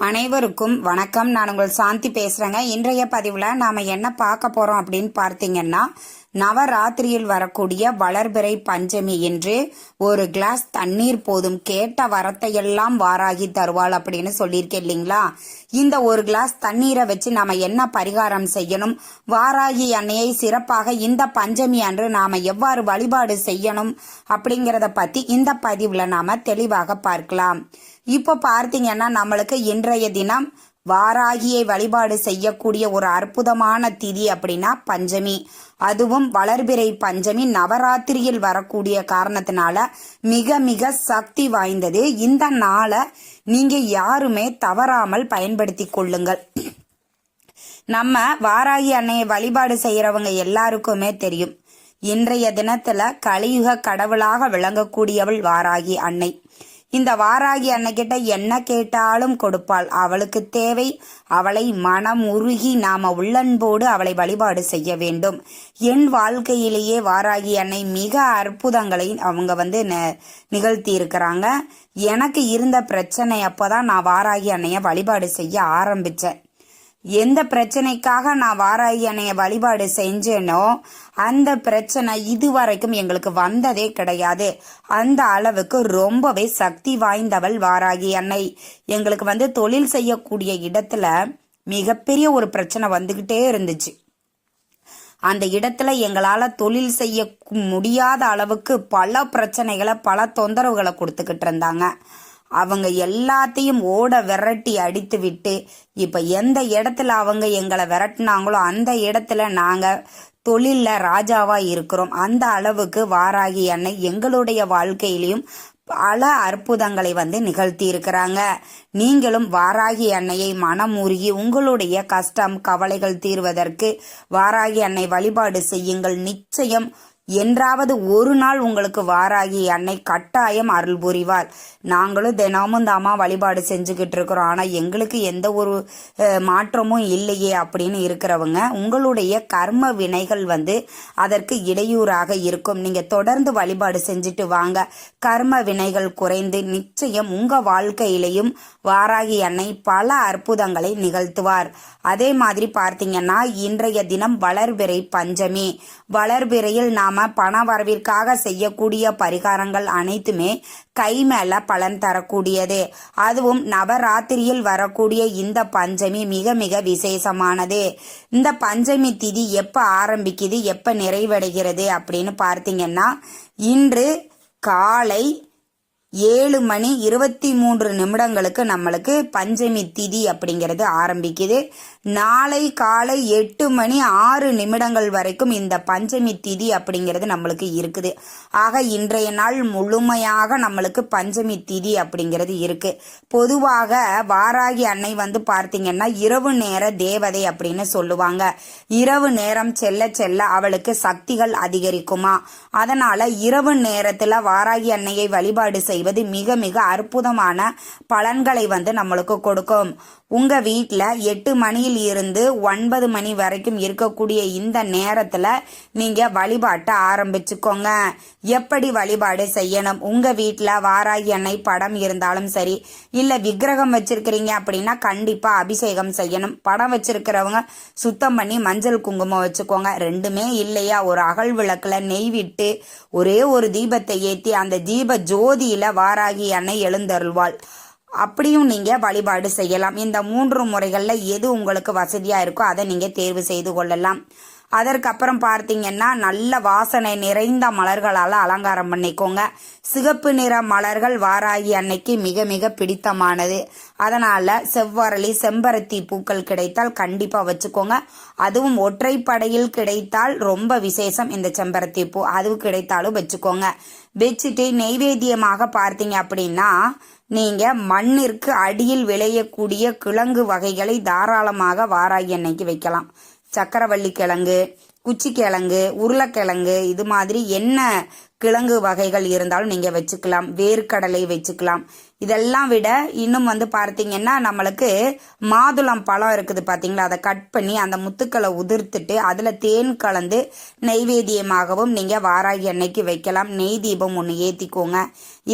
அனைவருக்கும் வணக்கம். நான் உங்கள் சாந்தி பேசுகிறேங்க இன்றைய பதிவில் நாம் என்ன பார்க்க போகிறோம் அப்படின்னு பார்த்தீங்கன்னா நவராத்திரியில் வரக்கூடிய வளர்பிறை பஞ்சமி என்று ஒரு கிளாஸ் தண்ணீர் போதும் கேட்ட வரத்தையெல்லாம் வாராகி தருவாள் அப்படின்னு சொல்லியிருக்கேன் இல்லைங்களா? இந்த ஒரு கிளாஸ் தண்ணீரை வச்சு நாம என்ன பரிகாரம் செய்யணும்? வாராகி அன்னையை சிறப்பாக இந்த பஞ்சமி அன்று நாம எவ்வாறு வழிபாடு செய்யணும் அப்படிங்கிறத பத்தி இந்த பதிவுல நாம தெளிவாக பார்க்கலாம். இப்போ பார்த்தீங்கன்னா நம்மளுக்கு இன்றைய தினம் வாராகியை வழிபாடு செய்யக்கூடிய ஒரு அற்புதமான திதி அப்படின்னா பஞ்சமி. அதுவும் வளர்பிறை பஞ்சமி நவராத்திரியில் வரக்கூடிய காரணத்தினால மிக மிக சக்தி வாய்ந்தது. இந்த நாளை நீங்க யாருமே தவறாமல் பயன்படுத்தி கொள்ளுங்கள். நம்ம வாராகி அன்னையை வழிபாடு செய்யறவங்க எல்லாருக்குமே தெரியும். இன்றைய தினத்துல கலியுக கடவுளாக விளங்கக்கூடியவள் வாராகி அன்னை. இந்த வாராகி அன்னைக்கிட்ட என்ன கேட்டாலும் கொடுப்பாள். அவளுக்கு தேவை அவளை மனம் உருகி நாம உள்ளன்போடு அவளை வழிபாடு செய்ய வேண்டும். என் வாழ்க்கையிலேயே வாராகி அன்னை மிக அற்புதங்களை அவங்க வந்து நிகழ்த்தி இருக்கிறாங்க எனக்கு இருந்த பிரச்சனை அப்போதான் நான் வாராகி அன்னைய வழிபாடு செய்ய ஆரம்பிச்சேன். எந்த பிரச்சனைக்காக நான் வாராகி வழிபாடு செஞ்சேனோ அந்த பிரச்சனை இதுவரைக்கும் எங்களுக்கு வந்ததே கிடையாது. அந்த அளவுக்கு ரொம்பவே சக்தி வாய்ந்தவள் வாராகி அன்னை. எங்களுக்கு வந்து தொழில் செய்யக்கூடிய இடத்துல மிகப்பெரிய ஒரு பிரச்சனை வந்துகிட்டே இருந்துச்சு. அந்த இடத்துல எங்களால் தொழில் செய்ய முடியாத அளவுக்கு பல பிரச்சனைகளை பல தொந்தரவுகளை கொடுத்துக்கிட்டு இருந்தாங்க. அவங்க எல்லாத்தையும் ஓட விரட்டி அடித்து விட்டு இப்ப எந்த இடத்துல அவங்க எங்களை விரட்டினாங்களோ அந்த இடத்துல நாங்க தொழிலில் ராஜாவா இருக்கிறோம். அந்த அளவுக்கு வாராகி அன்னை எங்களுடைய வாழ்க்கையிலையும் பல அற்புதங்களை வந்து நிகழ்த்தி இருக்கிறாங்க நீங்களும் வாராகி அன்னையை மனமுருகி உங்களுடைய கஷ்டம் கவலைகள் தீர்வதற்கு வாராகி அன்னை வழிபாடு செய்யுங்கள். நிச்சயம் என்றாவது ஒரு நாள் உங்களுக்கு வாராகி அன்னை கட்டாயம் அருள் புரிவாள். நாங்களும் தினமும் தாமா வழிபாடு செஞ்சுக்கிட்டு இருக்கிறோம். ஆனால் எங்களுக்கு எந்த ஒரு மாற்றமும் இல்லையே அப்படின்னு இருக்கிறவங்க உங்களுடைய கர்ம வினைகள் வந்து அதற்கு இடையூறாக இருக்கும். நீங்கள் தொடர்ந்து வழிபாடு செஞ்சுட்டு வாங்க. கர்ம வினைகள் குறைந்து நிச்சயம் உங்கள் வாழ்க்கையிலையும் வாராகி அன்னை பல அற்புதங்களை நிகழ்த்துவார். அதே மாதிரி பார்த்தீங்கன்னா இன்றைய தினம் வளர்பிறை பஞ்சமி. வளர்பிறையில் நாம் நாம பண வரவிற்காக செய்யக்கூடிய பரிகாரங்கள் அனைத்துமே கை மேல பலன் தரக்கூடியது. அதுவும் நவராத்திரியில் வரக்கூடிய இந்த பஞ்சமி மிக மிக விசேஷமானது. இந்த பஞ்சமி திதி எப்ப ஆரம்பிக்குது எப்ப நிறைவடைகிறது அப்படின்னு பார்த்தீங்கன்னா இன்று காலை ஏழு மணி இருபத்தி மூன்று நிமிடங்களுக்கு நம்மளுக்கு பஞ்சமி திதி அப்படிங்கிறது ஆரம்பிக்குது. நாளை காலை எட்டு மணி ஆறு நிமிடங்கள் வரைக்கும் இந்த பஞ்சமி திதி அப்படிங்கிறது நம்மளுக்கு இருக்குது. ஆக இன்றைய நாள் முழுமையாக நம்மளுக்கு பஞ்சமி திதி அப்படிங்கிறது இருக்கு. பொதுவாக வாராகி அன்னை வந்து பார்த்தீங்கன்னா இரவு நேர தேவதை அப்படின்னு சொல்லுவாங்க. இரவு நேரம் செல்ல செல்ல அவளுக்கு சக்திகள் அதிகரிக்குமா? அதனால இரவு நேரத்துல வாராகி அன்னையை வழிபாடு செய்ய செய்வது மிக மிக அற்புதமான பலன்களை வந்து நம்மளுக்கு கொடுக்கும். உங்க வீட்டில் எட்டு மணியில் இருந்து ஒன்பது மணி வரைக்கும் இருக்கக்கூடிய இந்த நேரத்தில் நீங்க வழிபாட்டை ஆரம்பிச்சுக்கோங்க. எப்படி வழிபாடு செய்யணும்? உங்க வீட்டில் வாராகி எண்ணெய் படம் இருந்தாலும் சரி இல்லை விக்கிரகம் வச்சிருக்கிறீங்க அப்படின்னா கண்டிப்பா அபிஷேகம் செய்யணும். படம் வச்சிருக்கிறவங்க சுத்தம் பண்ணி மஞ்சள் குங்குமம் வச்சுக்கோங்க. ரெண்டுமே இல்லையா? ஒரு அகல் விளக்குல நெய் விட்டு ஒரே ஒரு தீபத்தை ஏற்றி அந்த தீப ஜோதியில வாராகி அன்னை எழுந்தருள்வாள். அப்படியும் நீங்க வழிபாடு செய்யலாம். இந்த மூன்று முறைகளில் எது உங்களுக்கு வசதியாக இருக்கோ அதை நீங்க தேர்வு செய்து கொள்ளலாம். அதற்கப்புறம் பார்த்தீங்கன்னா நல்ல வாசனை நிறைந்த மலர்களால் அலங்காரம் பண்ணிக்கோங்க. சிகப்பு நிற மலர்கள் வாராகி அன்னைக்கு மிக மிக பிடித்தமானது. அதனால் செவ்வரளி செம்பருத்தி பூக்கள் கிடைத்தால் கண்டிப்பாக வச்சுக்கோங்க. அதுவும் ஒற்றைப்படையில் கிடைத்தால் ரொம்ப விசேஷம் இந்த செம்பருத்தி பூ. அதுவும் கிடைத்தாலும் வச்சுக்கோங்க. வச்சுட்டு நெய்வேத்தியமாக பார்த்தீங்க அப்படின்னா நீங்கள் மண்ணிற்கு அடியில் விளையக்கூடிய கிழங்கு வகைகளை தாராளமாக வாராகி அன்னைக்கு வைக்கலாம். சக்கரவள்ளி கிழங்கு குச்சி கிழங்கு உருளைக்கிழங்கு இது மாதிரி என்ன கிழங்கு வகைகள் இருந்தாலும் நீங்கள் வச்சுக்கலாம். வேர்க்கடலை வச்சுக்கலாம். இதெல்லாம் விட இன்னும் வந்து பார்த்தீங்கன்னா நம்மளுக்கு மாதுளம் பழம் இருக்குது பார்த்தீங்களா? அதை கட் பண்ணி அந்த முத்துக்களை உதிர்த்துட்டு அதில் தேன் கலந்து நெய்வேத்தியமாகவும் நீங்கள் வாராகி அன்னைக்கு வைக்கலாம். நெய் தீபம் ஒன்று ஏற்றிக்கோங்க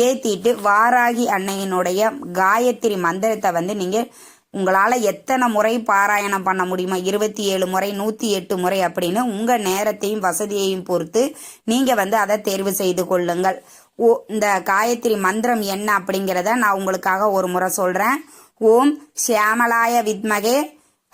ஏற்றிட்டு வாராகி அன்னையினுடைய காயத்ரி மந்திரத்தை வந்து நீங்கள் உங்களால் எத்தனை முறை பாராயணம் பண்ண முடியுமா? இருபத்தி ஏழு முறை நூற்றி எட்டு முறை அப்படின்னு உங்கள் நேரத்தையும் வசதியையும் பொறுத்து நீங்கள் வந்து அதை தேர்வு செய்து கொள்ளுங்கள். ஓ இந்த காயத்ரி மந்திரம் என்ன அப்படிங்கிறத நான் உங்களுக்காக ஒரு முறை சொல்கிறேன் ஓம் ஷியாமலாய வித்மகே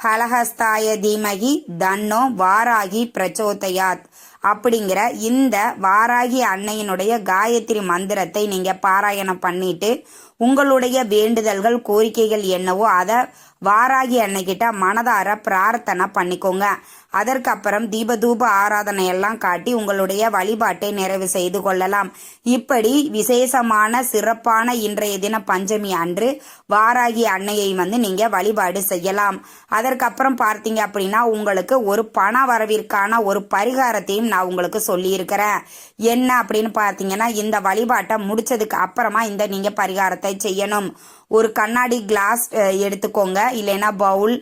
ஹலஹஸ்தாய தீமகி தன்னோ வாராகி பிரச்சோதயாத். அப்படிங்கிற இந்த வாராகி அன்னையினுடைய காயத்ரி மந்திரத்தை நீங்க பாராயணம் பண்ணிட்டு உங்களுடைய வேண்டுதல்கள் கோரிக்கைகள் என்னவோ அதை வாராகி அன்னைக்கிட்ட மனதார பிரார்த்தனை பண்ணிக்கோங்க. அதற்கப்புறம் தீபதூப ஆராதனை எல்லாம் காட்டி உங்களுடைய வழிபாட்டை நிறைவு செய்து கொள்ளலாம். இப்படி விசேஷமான சிறப்பான இன்றைய தின பஞ்சமி அன்று வாராகி அன்னையை வந்து நீங்க வழிபாடு செய்யலாம். அதற்கப்புறம் பார்த்தீங்க அப்படின்னா உங்களுக்கு ஒரு பண வரவிற்கான ஒரு பரிகாரத்தையும் நான் உங்களுக்கு சொல்லியிருக்கிறேன். என்ன அப்படின்னு பார்த்தீங்கன்னா இந்த வழிபாட்டை முடிச்சதுக்கு அப்புறமா இந்த நீங்க பரிகாரத்தை செய்யணும். ஒரு கண்ணாடி கிளாஸ் எடுத்துக்கோங்க. இல்லைன்னா பவுல்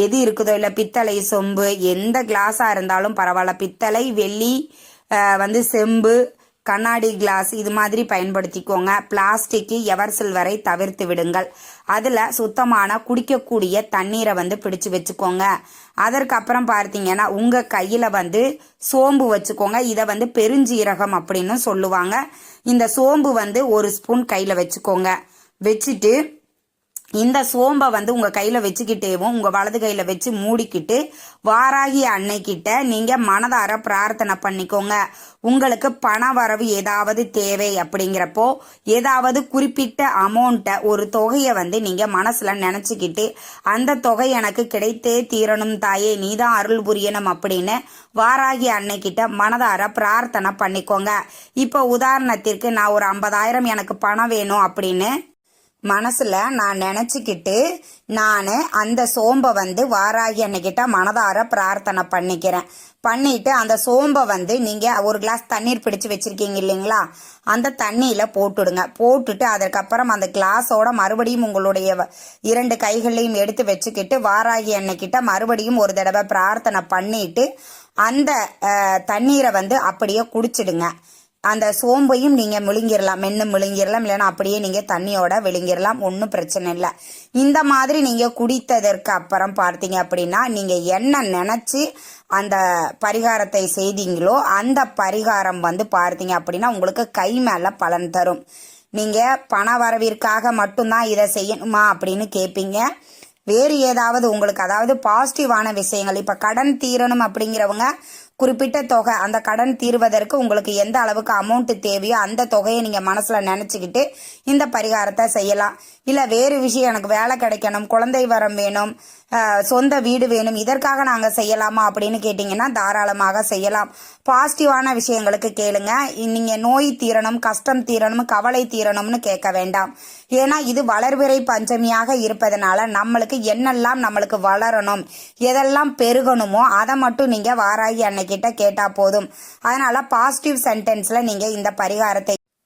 எது இருக்குதோ இல்லை பித்தளை சொம்பு எந்த கிளாஸாக இருந்தாலும் பரவாயில்ல. பித்தளை வெள்ளி வந்து செம்பு கண்ணாடி கிளாஸ் இது மாதிரி பயன்படுத்திக்கோங்க. பிளாஸ்டிக்கு எவர் சில்வரை தவிர்த்து விடுங்கள். அதில் சுத்தமான குடிக்கக்கூடிய தண்ணீரை வந்து பிடிச்சு வச்சுக்கோங்க. அதற்கப்புறம் பார்த்தீங்கன்னா உங்கள் கையில் வந்து சோம்பு வச்சுக்கோங்க. இதை வந்து பெருஞ்சீரகம் அப்படின்னு சொல்லுவாங்க. இந்த சோம்பு வந்து ஒரு ஸ்பூன் கையில் வச்சுக்கோங்க. வச்சுட்டு இந்த சோம்பை வந்து உங்க கையில வச்சுக்கிட்டேவும் உங்க வலது கையில வச்சு மூடிக்கிட்டு வாராகி அன்னைக்கிட்ட நீங்க மனதார பிரார்த்தனை பண்ணிக்கோங்க. உங்களுக்கு பண வரவு ஏதாவது தேவை அப்படிங்கிறப்போ ஏதாவது குறிப்பிட்ட அமௌண்ட்டை ஒரு தொகையை வந்து நீங்க மனசுல நினைச்சுக்கிட்டு அந்த தொகை எனக்கு கிடைத்தே தீரணும் தாயே நீதான் அருள் புரியணும் அப்படின்னு வாராகி அன்னைக்கிட்ட மனதார பிரார்த்தனை பண்ணிக்கோங்க. இப்போ உதாரணத்திற்கு நான் ஒரு ஐம்பதாயிரம் எனக்கு பணம் வேணும் அப்படின்னு மனசுல நான் நினைச்சுக்கிட்டு நான் அந்த சோம்பை வந்து வாராகி அன்னைக்கிட்ட மனதார பிரார்த்தனை பண்ணிக்கிறேன். பண்ணிட்டு அந்த சோம்பை வந்து நீங்க ஒரு கிளாஸ் தண்ணீர் பிடிச்சு வச்சிருக்கீங்க இல்லைங்களா? அந்த தண்ணியில போட்டுடுங்க. போட்டுட்டு அதற்கப்புறம் அந்த கிளாஸோட மறுபடியும் உங்களுடைய வ- இரண்டு கைகளையும் எடுத்து வச்சுக்கிட்டு வாராகி அன்னைக்கிட்ட மறுபடியும் ஒரு தடவை பிரார்த்தனை பண்ணிட்டு அந்த தண்ணீரை வந்து அப்படியே குடிச்சிடுங்க. அந்த சோம்பையும் நீங்கள் முழுங்கிடலாம் மென்று முழுங்கிடலாம் இல்லைன்னா அப்படியே நீங்கள் தண்ணியோட விழுங்கிடலாம் ஒன்றும் பிரச்சனை இல்லை. இந்த மாதிரி நீங்கள் குடித்ததற்கு அப்புறம் பார்த்தீங்க அப்படின்னா நீங்கள் என்ன நினச்சி அந்த பரிகாரத்தை செய்தீங்களோ அந்த பரிகாரம் வந்து பார்த்தீங்க அப்படின்னா உங்களுக்கு கை மேலே பலன் தரும். நீங்கள் பண வரவிற்காக மட்டும்தான் இதை செய்யணுமா அப்படின்னு கேட்பீங்க வேறு ஏதாவது உங்களுக்கு அதாவது பாசிட்டிவான விஷயங்கள் இப்போ கடன் தீரணும் அப்படிங்கிறவங்க குறிப்பிட்ட தொகை அந்த கடன் தீர்வதற்கு உங்களுக்கு எந்த அளவுக்கு அமௌண்ட் தேவையோ அந்த தொகையை நீங்கள் மனசில் நினச்சிக்கிட்டு இந்த பரிகாரத்தை செய்யலாம். இல்லை வேறு விஷயம் எனக்கு வேலை கிடைக்கணும் குழந்தை வரம் வேணும் சொந்த வீடு வேணும். இதற்காக நாங்கள் செய்யலாமா அப்படின்னு கேட்டிங்கன்னா தாராளமாக செய்யலாம். பாசிட்டிவான விஷயங்களுக்கு கேளுங்க. நீங்கள் நோய் தீரணும் கஷ்டம் தீரணும் கவலை தீரணும்னு கேட்க வேண்டாம். ஏன்னா இது வளர்விறை பஞ்சமியாக இருப்பதனால நம்மளுக்கு என்னெல்லாம் நம்மளுக்கு வளரணும் எதெல்லாம் பெருகணுமோ அதை மட்டும் நீங்கள் வாராகி அன்னைக்கிட்ட கேட்டால் போதும். அதனால் பாசிட்டிவ் சென்டென்ஸில் நீங்கள் இந்த பரிகாரத்தை